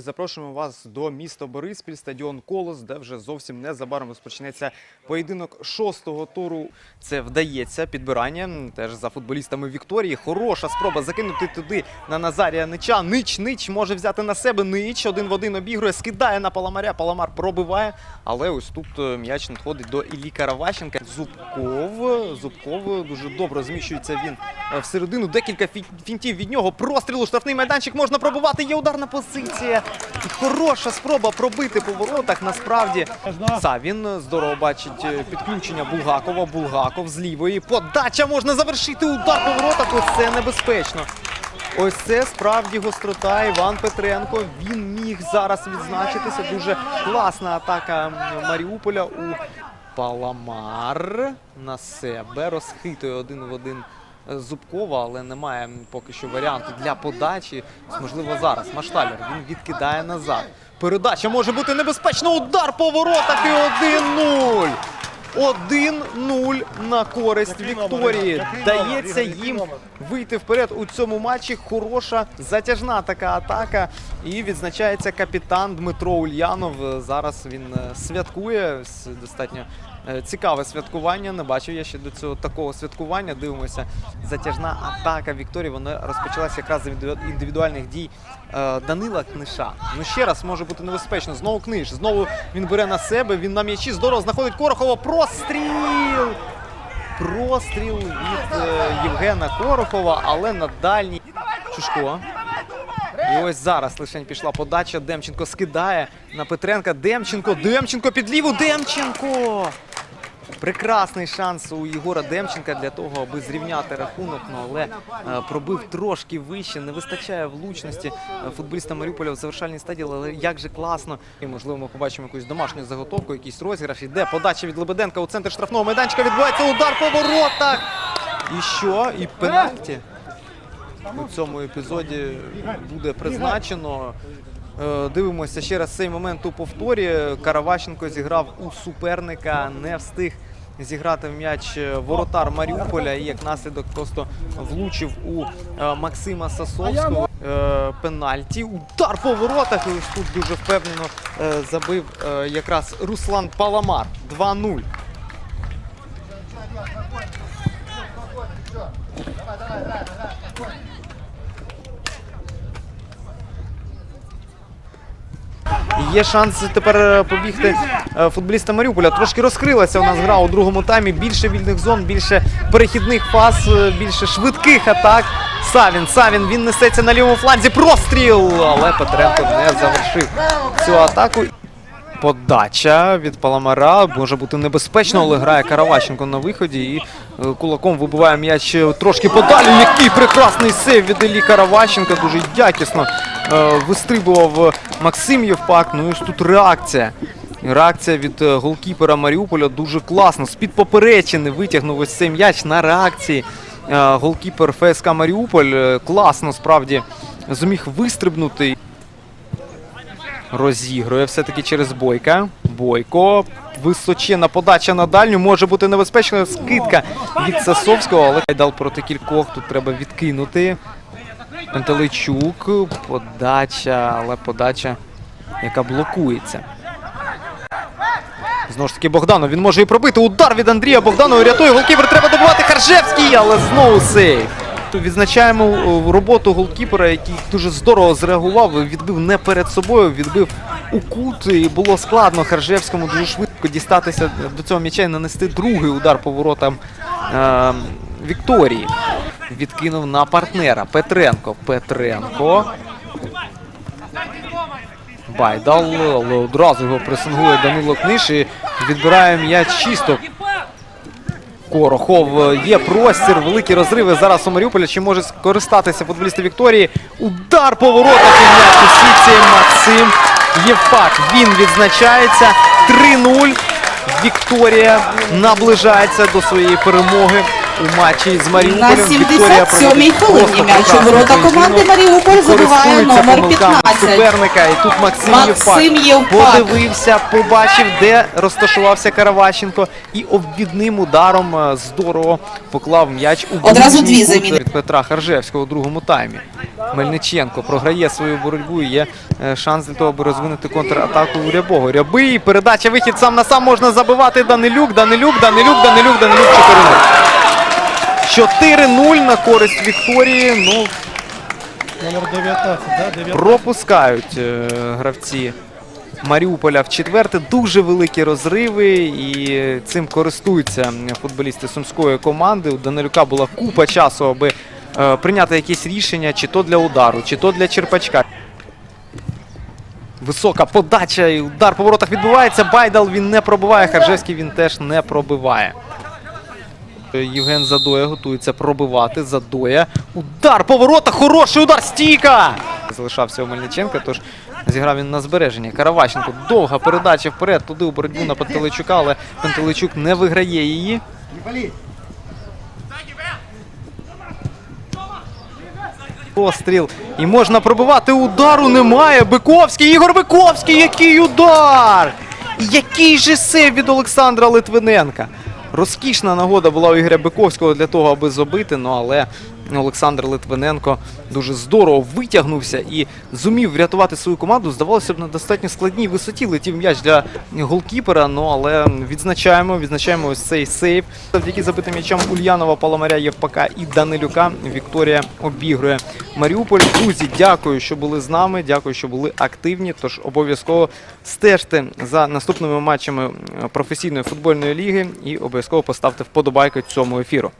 Запрошуємо вас до міста Бориспіль, стадіон Колос, де вже зовсім незабаром розпочнеться поєдинок шостого туру. Це вдається підбирання теж за футболістами Вікторії. Хороша спроба закинути туди на Назарія Нича. Нич Нич може взяти на себе Нич. Один в один обігрує, скидає на Паламаря. Паламар пробиває. Але ось тут е, м'яч надходить до Іллі Караващенка. Зубков. Зубков дуже добре зміщується він е, всередину. Декілька фі- фінтів від нього. Простріл у штрафний майданчик можна пробувати. Є ударна позиція. І хороша спроба пробити по воротах. Насправді Савін здорово бачить е, підключення Булгакова. Булгаков з лівої. Подача можна завершити. Удар по воротах. Ось це небезпечно. Ось це справді гострота. Іван Петренко. Він міг зараз відзначитися. Дуже класна атака Маріуполя у Паламар на себе. Розхитує один в один Зубкова, але немає поки що варіанту для подачі. Можливо, зараз. Машталер він відкидає назад. Передача може бути небезпечна. Удар по воротах і 1-0. 1-0 на користь Вікторії. Дається їм вийти вперед у цьому матчі. Хороша затяжна така атака. І відзначається капітан Дмитро Ульянов. Зараз він е, святкує. Достатньо цікаве святкування. Не бачив я ще до цього такого святкування. Дивимося. Затяжна атака Вікторії. Вона розпочалася якраз з індивідуальних дій е, Данила Книша. Ну ще раз може бути небезпечно. Знову книж. Знову він бере на себе. Він на м'ячі здорово знаходить Корохова. Простріл! Простріл від е, Євгена Корохова, але на дальній Чушко. І ось зараз лише пішла подача. Демченко скидає на Петренка. Демченко, Демченко під ліву. Демченко! Прекрасний шанс у Єгора Демченка для того, аби зрівняти рахунок, ну, але е, пробив трошки вище. Не вистачає влучності е, футболіста Маріуполя в завершальній стадії, але як же класно. І можливо ми побачимо якусь домашню заготовку, якийсь розіграш. Іде подача від Лебеденка у центр штрафного майданчика. Відбувається удар по воротах. І що? І пенальті у цьому епізоді буде призначено. Е, Дивимося ще раз цей момент у повторі. Караващенко зіграв у суперника, не встиг зіграти в м'яч е, воротар Маріуполя і як наслідок просто влучив у е, Максима Сасовського. Е, Пенальті. Удар по воротах. І ось тут дуже впевнено забив якраз Руслан Паламар. 2-0. Є шанс тепер е, побігти е, футболіста Маріуполя. Трошки розкрилася у нас гра у другому таймі. Більше вільних зон, більше перехідних фаз, е, більше швидких атак. Савін, Савін, він несеться на лівому фланзі. Простріл! Але Петренко не завершив цю атаку. Подача від Паламара може бути небезпечно, але грає Караващенко на виході і е, кулаком вибиває м'яч е, трошки подалі. Який прекрасний сейв від Іллі Караващенка. Дуже якісно е, вистрибував Максим Євпак. Ну і тут реакція. Реакція від голкіпера Маріуполя дуже класно. З-під поперечини витягнув ось цей м'яч на реакції. Голкіпер ФСК Маріуполь класно справді зміг вистрибнути. Розігрує все-таки через Бойка. Бойко. Височена подача на дальню. Може бути небезпечною скидка від Сасовського, але дал проти кількох. Тут треба відкинути. Пантелейчук. Подача, але подача, яка блокується. Знову ж таки Богданов. Він може і пробити. Удар від Андрія Богданова рятує. Голкіпер треба добивати Харжевський, але знову сейв. Відзначаємо е, роботу голкіпера, який дуже здорово зреагував. Відбив не перед собою, відбив у кут. І було складно Харжевському дуже швидко дістатися до цього м'яча і нанести другий удар по воротам е, Вікторії. Відкинув на партнера Петренко. Петренко. Байдал, але одразу його пресингує Данило Книж і відбирає м'яч чисто. Корохов є простір, великі розриви зараз у Маріуполя. Чи може скористатися футболісти Вікторії? Удар по воротах і м'яч у сітці Максим Євпак. Він відзначається 3-0. Вікторія наближається до своєї перемоги у матчі з Маріуполем. На Вікторія 77-й проводить хвилині просто м'яч у ворота команди Маріуполь забиває номер 15. суперника. І тут Максим, Максим Євпак подивився, побачив, де розташувався Караващенко. І обвідним ударом е, здорово поклав м'яч у Одразу дві заміни. від Петра Харжевського у другому таймі. Мельниченко програє свою боротьбу і є е, шанс для того, аби розвинути контратаку у Рябого. Рябий, передача, вихід сам на сам можна забивати Данилюк, Данилюк, Данилюк, Данилюк, Данилюк 4-0. 4-0 на користь Вікторії. Ну, Номер 19, да? 19. пропускають е, гравці Маріуполя в четверте. Дуже великі розриви, і цим користуються футболісти сумської команди. У Данилюка була купа часу, аби е, прийняти якісь рішення, чи то для удару, чи то для черпачка. Висока подача і удар по воротах відбувається. Байдал він не пробиває. Харжевський він теж не пробиває. Євген Задоя готується пробивати. Задоя. Удар по воротах. Хороший удар. Стійка! Залишався у Мельниченка, тож зіграв він на збереження. Караващенко. Довга передача вперед. Туди у боротьбу на Пантелейчука, але Пантелейчук не виграє її. Постріл. І можна пробивати. Удару немає. Биковський. Ігор Биковський. Який удар! Який же сейв від Олександра Литвиненка. Розкішна нагода була у Ігоря Биковського для того, аби забити. Ну але Олександр Литвиненко дуже здорово витягнувся і зумів врятувати свою команду. Здавалося б, на достатньо складній висоті летів м'яч для голкіпера. Ну але відзначаємо, відзначаємо ось цей сейв. Завдяки забитим м'ячам Ульянова, Паламаря, Євпака і Данилюка. Вікторія обігрує Маріуполь. Друзі, дякую, що були з нами. Дякую, що були активні. Тож обов'язково стежте за наступними матчами е, професійної футбольної ліги і обов'язково поставте вподобайку цьому ефіру.